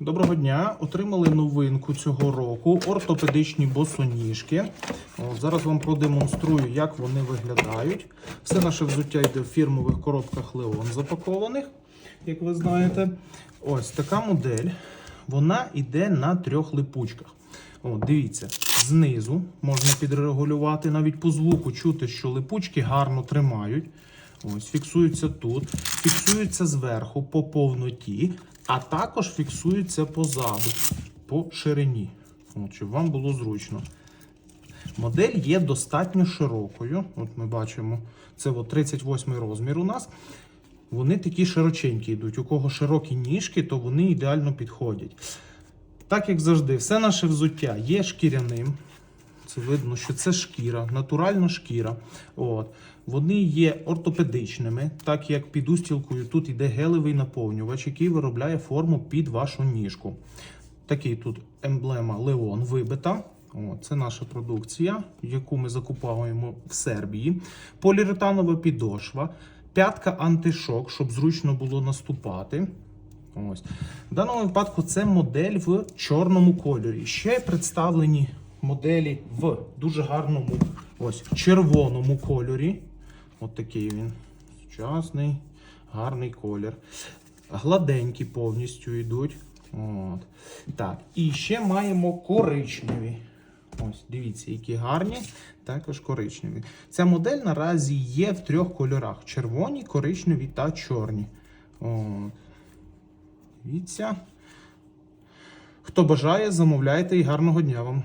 Доброго дня! Отримали новинку цього року ортопедичні босоніжки. Зараз вам продемонструю, як вони виглядають. Все наше взуття йде в фірмових коробках Леон запакованих, як ви знаєте. Ось така модель. Вона йде на трьох липучках. От, дивіться, знизу можна підрегулювати, навіть по звуку чути, що липучки гарно тримають. Ось, фіксуються тут, фіксуються зверху по повноті, а також фіксуються позаду, по ширині. Щоб вам було зручно. Модель є достатньо широкою. От ми бачимо, це от 38 розмір у нас. Вони такі широченькі йдуть. У кого широкі ніжки, то вони ідеально підходять. Так як завжди, все наше взуття є шкіряним. Це видно, що це шкіра, натуральна шкіра. От. Вони є ортопедичними, так як під устілкою тут йде гелевий наповнювач, який виробляє форму під вашу ніжку. Такий тут емблема Леон вибита. О, це наша продукція, яку ми закуповуємо в Сербії. Поліуретанова підошва, п'ятка антишок, щоб зручно було наступати. Ось. В даному випадку це модель в чорному кольорі. Ще представлені моделі в дуже гарному ось, червоному кольорі. От такий він. Сучасний, гарний колір. Гладенькі повністю йдуть. От. Так, і ще маємо коричневі. Ось, дивіться, які гарні, також коричневі. Ця модель наразі є в трьох кольорах: червоні, коричневі та чорні. От. Дивіться. Хто бажає, замовляйте і гарного дня вам.